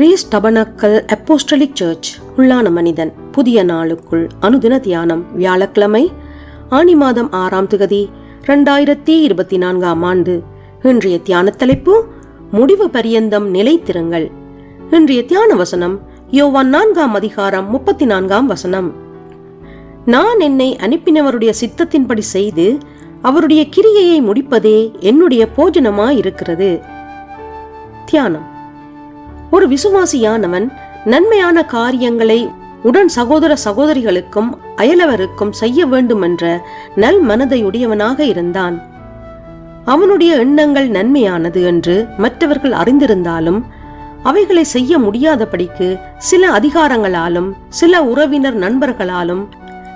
Grace tabernacle apostolic search உள்ளான மனிதன் புதிய நாளுக்குள் அனுதின தியானம் வியாழக்கிழமை ஆனி மாதம் ஆறாம் திகதி ரெண்டாயிரத்தி இருபத்தி நான்காம் ஆண்டு. இன்றைய தியான தலைப்பு முடிவு பரியந்தம் நிலைத்திருங்கள் இன்றைய தியான வசனம் யோவான் நான்காம் அதிகாரம் முப்பத்தி நான்காம் வசனம். நான் என்னை அனுப்பினவருடைய சித்தத்தின்படி செய்து அவருடைய கிரியையை முடிப்பதே என்னுடைய போஜனமாயிருக்கிறது. தியானம். ஒரு விசுவாசியானவன் நன்மையான காரியங்களை உடன் சகோதர சகோதரிகளுக்கும் அயலவருக்கும் செய்ய வேண்டுமென்ற நல் மனதையுடையவனாக இருந்தான். அவனுடைய எண்ணங்கள் நன்மையானது என்று மற்றவர்கள் அறிந்திருந்தாலும் அவைகளை செய்ய முடியாதபடிக்கு சில அதிகாரங்களாலும் சில உறவினர் நண்பர்களாலும்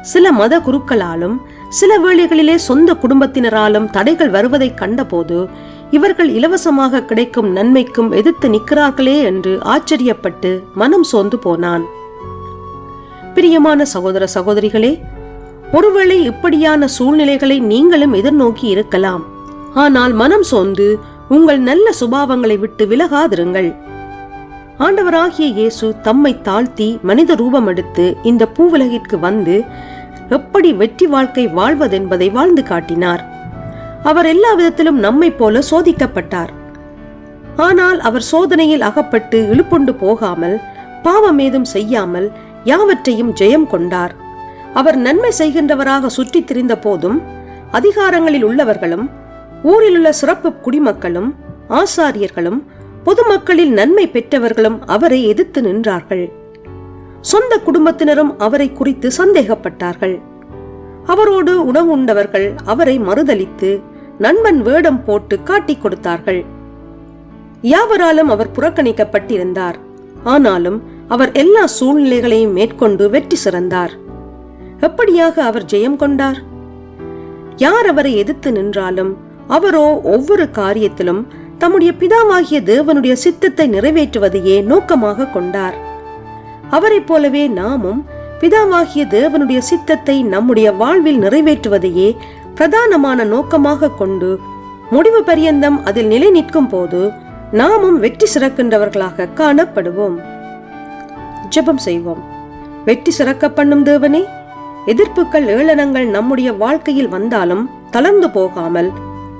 சில மத குருக்களாலும் சில வேளைகளிலே சொந்த குடும்பத்தினராலும் தடைகள் வருவதைக் கண்டபோது இவர்கள் இலவசமாக கிடைக்கும் நன்மைக்கும் எதிர்த்து நிற்கிறார்களே என்று ஆச்சரியப்பட்டு மனம் சோர்ந்து போனான். பிரியமான சகோதர சகோதரிகளே ஒருவேளை இப்படியான சூழ்நிலைகளை நீங்களும் எதிர்நோக்கி இருக்கலாம். ஆனால் மனம் சோர்ந்து உங்கள் நல்ல சுபாவங்களை விட்டு விலகாதிருங்கள். ஆண்டவராகிய இயேசு தம்மை தாழ்த்தி மனித ரூபம் எடுத்து இந்த பூவுலகிற்கு வந்து எப்படி வெற்றி வாழ்க்கை வாழ்வதென்பதை வாழ்ந்து காட்டினார். அவர் எல்லா விதத்திலும் நம்மைப் போல சோதிக்கப்பட்டார். ஆனால் அவர் சோதனையில் அகப்பட்டு இழுப்புண்டு போகாமல் பாவமேதும் செய்யாமல் யாவற்றையும் ஜெயம் கொண்டார். அவர் நன்மை செய்கின்றவராக சுற்றித் திரிந்த போதும் அதிகாரங்களில் உள்ளவர்களும் ஊரிலுள்ள சிறப்பு குடிமக்களும் ஆசாரியர்களும் பொதுமக்களில் நன்மை பெற்றவர்களும் அவரை எதிர்த்து நின்றார்கள். சொந்த குடும்பத்தினரும் அவரை குறித்து சந்தேகப்பட்டார்கள். அவரோடு உணவு உண்டவர்கள் அவரை மறுதலித்து நண்பன் வேடம் போட்டு காட்டிக் கொடுத்தார்கள். யாவராலும் அவர் புறக்கணிக்கப்பட்டிருந்தார். ஆனாலும் அவர் எல்லா சூழ்நிலைகளையும் மேற்கொண்டு வெற்றி சிறந்தார். எப்படியாக அவர் ஜெயம் கொண்டார்? யார் அவரை எதிர்த்து நின்றாலும் அவரோ ஒவ்வொரு காரியத்திலும் தம்முடைய பிதாவாகிய தேவனுடைய சித்தத்தை நிறைவேற்றுவதையே நோக்கமாக கொண்டார்? அவரைப் போலவே நாமும் பிதாவாகிய தேவனுடைய சித்தத்தை நம்முடைய வாழ்வில் நிறைவேற்றுவதையே பிரதானமான நோக்கமாக கொண்டு முடிவு பரியந்தம் அதில் நிலை நிற்கும் போது நாமும் வெற்றி சிறக்கின்றவர்களாக காணப்படுவோம். ஜெபம் செய்வோம். வெற்றி சிறக்க பண்ணும் தேவனே எதிர்ப்புகள் ஏளனங்கள் நம்முடைய வாழ்க்கையில் வந்தாலும் தளர்ந்து போகாமல்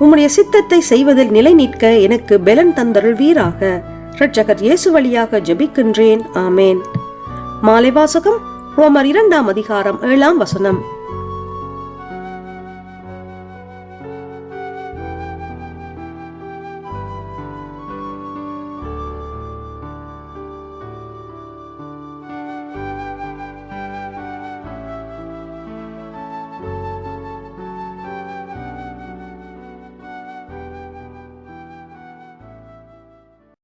உம்முடைய சித்தத்தை செய்வதில் நிலை நிற்க எனக்கு பெலன் தந்தருள் வீராக. இரட்சகர் இயேசு வழியாக ஜெபிக்கின்றேன். ஆமேன். மாலை வாசகம் ரோமர் இரண்டாம் அதிகாரம் ஏழாம் வசனம்.